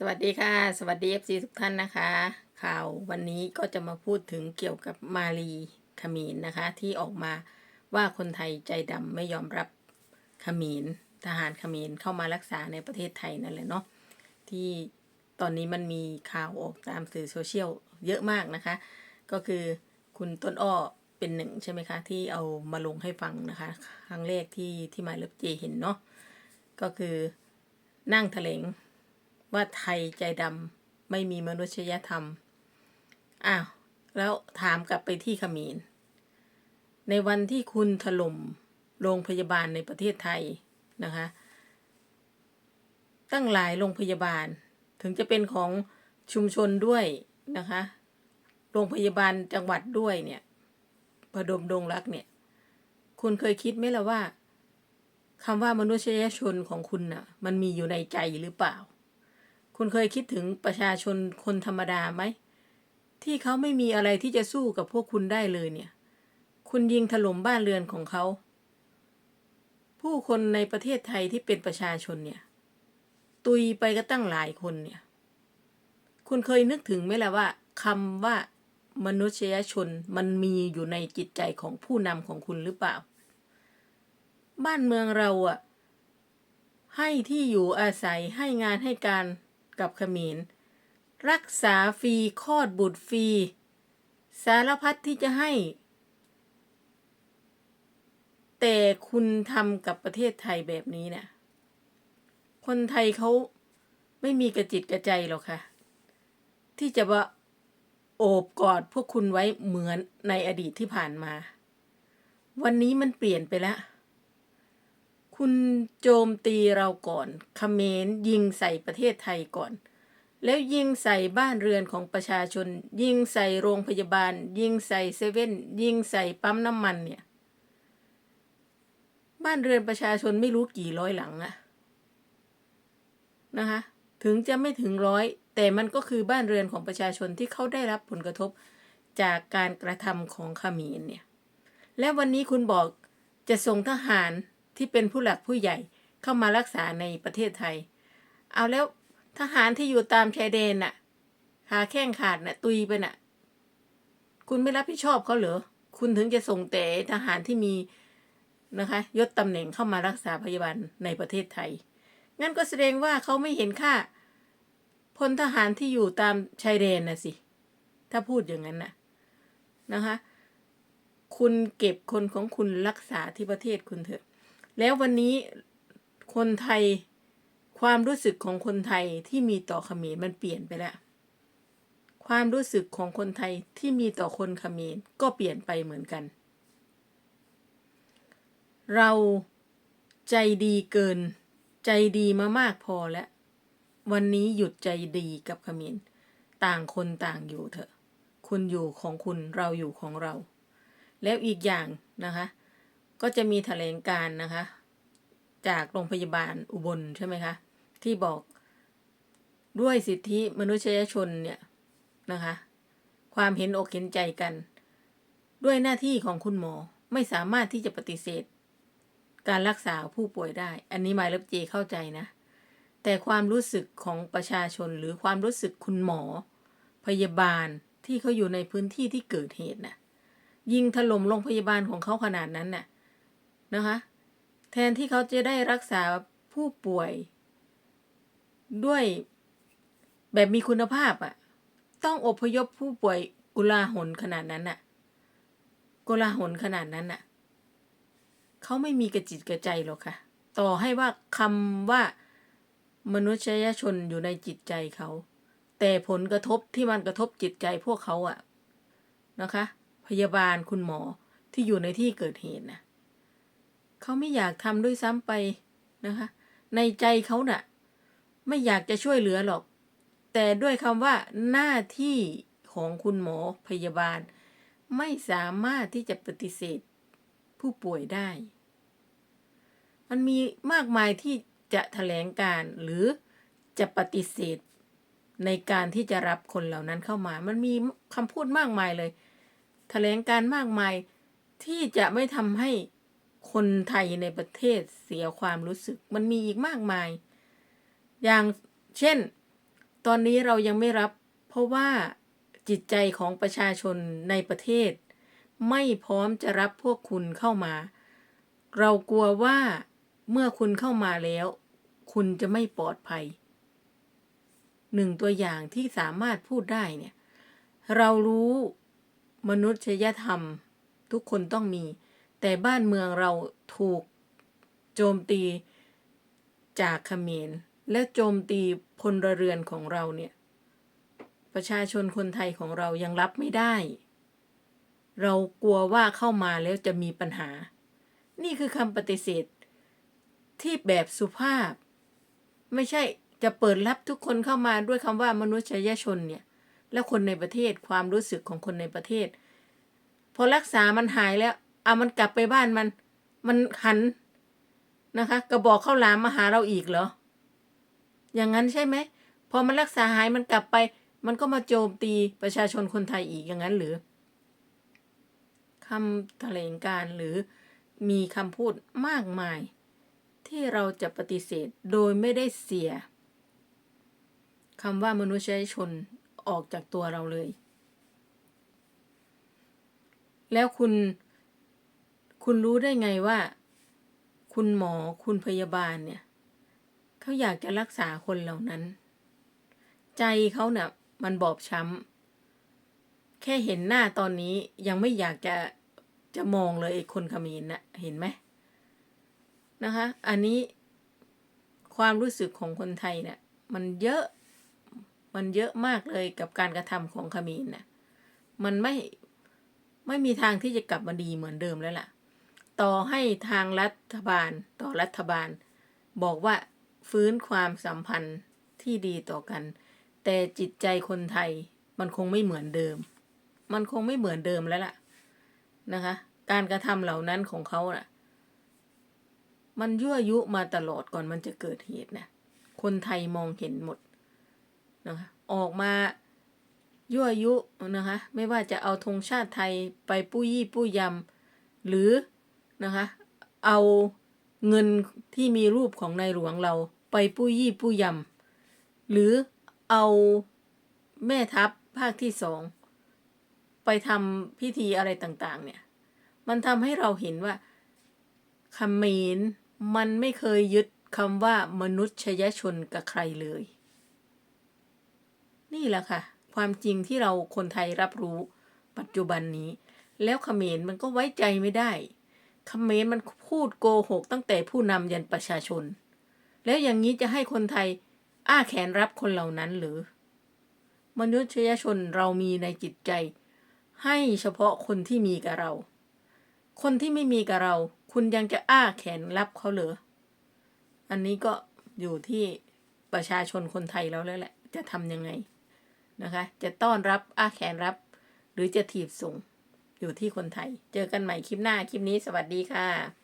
สวัสดีค่ะ สวัสดี FC ทุกท่านนะคะ ข่าววันนี้ก็จะมาพูดถึงเกี่ยวกับมาลีขมีนนะคะ ที่ออกมาว่าคนไทยใจดำไม่ยอมรับขมีนทหารขมีนเข้ามารักษาในประเทศไทยนั่นแหละเนาะที่ตอนนี้มันมีข่าวออกตามสื่อโซเชียลเยอะมากนะคะ ก็คือคุณต้นอ้อเป็นหนึ่งใช่ไหมคะ ที่เอามาลงให้ฟังนะคะ ครั้งแรกที่ที่มาเลิฟเจเห็นเนาะก็คือนั่งแถลง ว่าไทยใจดำไม่มีมนุษยธรรม อ้าว แล้วถามกลับไปที่ขมรในวันที่คุณถล่มโรงพยาบาลในประเทศไทยนะคะ ตั้งหลายโรงพยาบาล ถึงจะเป็นของชุมชนด้วยนะคะ โรงพยาบาลจังหวัดด้วยเนี่ยพดมดงรักเนี่ย คุณเคยคิดไหมล่ะว่าคำว่ามนุษยชนของคุณน่ะ มันมีอยู่ในใจหรือเปล่า คุณเคยคิดถึงประชาชนคนธรรมดาไหม ที่เขาไม่มีอะไรที่จะสู้กับพวกคุณได้เลยเนี่ย คุณยิงถล่มบ้านเรือนของเขา ผู้คนในประเทศไทยที่เป็นประชาชนเนี่ย ตุยไปก็ตั้งหลายคนเนี่ย คุณเคยนึกถึงไหมล่ะว่าคำว่ามนุษยชนมันมีอยู่ในจิตใจของผู้นำของคุณหรือเปล่า บ้านเมืองเราอะให้ที่อยู่อาศัยให้งานให้การ กับเขมร รักษาฟรีคลอดบุตรฟรี สารพัดที่จะให้ แต่คุณทำกับประเทศไทยแบบนี้เนะี่ยคนไทยเขาไม่มีกระจิตกระใจหรอกค่ะ ที่จะว่าโอบกอดพวกคุณไว้เหมือนในอดีตที่ผ่านมา วันนี้มันเปลี่ยนไปแล้ว คุณโจมตีเราก่อนคเขมรยิงใส่ประเทศไทยก่อน แล้วยิงใส่บ้านเรือนของประชาชน ยิงใส่โรงพยาบาล ยิงใส่เซเว่นยิงใส่ปั๊มน้ำมันเนี่ย บ้านเรือนประชาชนไม่รู้กี่ร้อยหลังอะนะคะ ถึงจะไม่ถึงร้อย แต่มันก็คือบ้านเรือนของประชาชนที่เขาได้รับผลกระทบจากการกระทำของเขมรเนี่ย และวันนี้คุณบอกจะส่งทหาร ที่เป็นผู้หลักผู้ใหญ่เข้ามารักษาในประเทศไทย เอาแล้วทหารที่อยู่ตามชายแดนน่ะขาแข้งขาดน่ะ ตุยไปน่ะ คุณไม่รับผิดชอบเขาเหรอ คุณถึงจะส่งแต่ทหารที่มีนะคะยศตำแหน่งเข้ามารักษาพยาบาลในประเทศไทย งั้นก็แสดงว่าเขาไม่เห็นค่าพลทหารที่อยู่ตามชายแดนน่ะสิ ถ้าพูดอย่างนั้นน่ะนะคะ คุณเก็บคนของคุณรักษาที่ประเทศคุณเถอะ แล้ววันนี้คนไทยความรู้สึกของคนไทยที่มีต่อเขมรมันเปลี่ยนไปแล้ว ความรู้สึกของคนไทยที่มีต่อคนเขมรก็เปลี่ยนไปเหมือนกัน เราใจดีเกิน ใจดีมามากพอแล้ว วันนี้หยุดใจดีกับเขมรต่างคนต่างอยู่เถอะ คุณอยู่ของคุณเราอยู่ของเรา แล้วอีกอย่างนะคะ ก็จะมีแถลงการนะคะ จากโรงพยาบาลอุบลใช่ไหมคะที่บอกด้วยสิทธิมนุษยชนเนี่ยนะคะ ความเห็นอกเห็นใจกัน ด้วยหน้าที่ของคุณหมอไม่สามารถที่จะปฏิเสธ การรักษาผู้ป่วยได้ อันนี้หมายเลบเจเข้าใจนะ แต่ความรู้สึกของประชาชนหรือความรู้สึกคุณหมอ พยาบาลที่เขาอยู่ในพื้นที่ที่เกิดเหตุน่ะยิงถล่มโรงพยาบาลของเขาขนาดนั้นน่ะ นะคะ แทนที่เขาจะได้รักษาผู้ป่วย ด้วยแบบมีคุณภาพอะ่ะ ต้องอพยพผู้ป่วยกุลาหนขนาดนั้นน่ะกุลาหนขนาดนั้นน่ะเขาไม่มีกระจิตกระใจหรอกค่ะ ต่อให้ว่าคำว่ามนุษยชนอยู่ในจิตใจเขา แต่ผลกระทบที่มันกระทบจิตใจพวกเขาอะนะคะ พยาบาลคุณหมอที่อยู่ในที่เกิดเหตุนะ เขาไม่อยากทำด้วยซ้ำไปนะคะ ในใจเขาน่ะ ไม่อยากจะช่วยเหลือหรอก แต่ด้วยคำว่าหน้าที่ของคุณหมอพยาบาล ไม่สามารถที่จะปฏิเสธผู้ป่วยได้ มันมีมากมายที่จะแถลงการหรือจะปฏิเสธ ในการที่จะรับคนเหล่านั้นเข้ามา มันมีคำพูดมากมายเลย แถลงการมากมายที่จะไม่ทำให้ คนไทยในประเทศเสียความรู้สึก มันมีอีกมากมาย อย่างเช่น ตอนนี้เรายังไม่รับ เพราะว่าจิตใจของประชาชนในประเทศ ไม่พร้อมจะรับพวกคุณเข้ามา เรากลัวว่าเมื่อคุณเข้ามาแล้ว คุณจะไม่ปลอดภัยหนึ่งตัวอย่างที่สามารถพูดได้เนี่ย เรารู้มนุษยธรรม ทุกคนต้องมี แต่บ้านเมืองเราถูกโจมตีจากเขมรและโจมตีพลเรือนของเราเนี่ย ประชาชนคนไทยของเรายังรับไม่ได้ เรากลัวว่าเข้ามาแล้วจะมีปัญหา นี่คือคำปฏิเสธ ที่แบบสุภาพ ไม่ใช่จะเปิดรับทุกคนเข้ามาด้วยคำว่ามนุษยชนเนี่ย แล้วคนในประเทศความรู้สึกของคนในประเทศ พอรักษามันหายแล้ว อามันกลับไปบ้านมัน มันหันนะคะ กระบอกข้าวหลามมาหาเราอีกเหรอ อย่างนั้นใช่ไหมพอมันรักษาหายมันกลับไป มันก็มาโจมตีประชาชนคนไทยอีกอย่างนั้นหรือคำแถลงการหรือมีคำพูดมากมาย ที่เราจะปฏิเสธโดยไม่ได้เสียคำว่ามนุษยชนออกจากตัวเราเลย แล้วคุณ คุณรู้ได้ไงว่า คุณหมอคุณพยาบาลเนี่ยเขาอยากจะรักษาคนเหล่านั้น ใจเขาเนะ่ะ มันบอบช้ำแค่เห็นหน้าตอนนี้ยังไม่อยากจะจะมองเลยไอ้คนขมรนะ่ะเห็นไหมนะคะ อันนี้ความรู้สึกของคนไทยเนะ่ยมันเยอะมันเยอะมากเลยกับการกระทำของขมรนน่ะมันไม่ไม่มีทางที่จะกลับมาดีเหมือนเดิมแล้วล่ะ ต่อให้ทางรัฐบาลต่อรัฐบาล บอกว่าฟื้นความสัมพันธ์ที่ดีต่อกัน แต่จิตใจคนไทยมันคงไม่เหมือนเดิม มันคงไม่เหมือนเดิมแล้วล่ะนะคะ การกระทำเหล่านั้นของเขาน่ะ มันยั่วยุมาตลอดก่อนมันจะเกิดเหตุนะคนไทยมองเห็นหมดนะคะออกมายั่วยุนะคะ ไม่ว่าจะเอาธงชาติไทยไปปุ้ยี่ปุ้ยำหรือ นะคะ เอาเงินที่มีรูปของในหลวงเราไปปุ้ยี่ปุ้ยำหรือเอาแม่ทัพภาคที่สองไปทำพิธีอะไรต่างๆ เนี่ย มันทำให้เราเห็นว่าคำเขมรมันไม่เคยยึดคำว่ามนุษยชนกับใครเลย นี่แหละค่ะ ความจริงที่เราคนไทยรับรู้ปัจจุบันนี้ แล้วเขมรมันก็ไว้ใจไม่ได้ เขมรมันพูดโกหกตั้งแต่ผู้นำยันประชาชน แล้วอย่างนี้จะให้คนไทยอ้าแขนรับคนเหล่านั้นหรือ มนุษยชนเรามีในจิตใจ ให้เฉพาะคนที่มีกับเรา คนที่ไม่มีกับเรา คุณยังจะอ้าแขนรับเขาเหรออันนี้ก็อยู่ที่ประชาชนคนไทยแล้วแล้วแหละ จะทำยังไงนะคะ จะต้อนรับอ้าแขนรับ หรือจะถีบส่ง อยู่ที่คนไทย เจอกันใหม่คลิปหน้า คลิปนี้สวัสดีค่ะ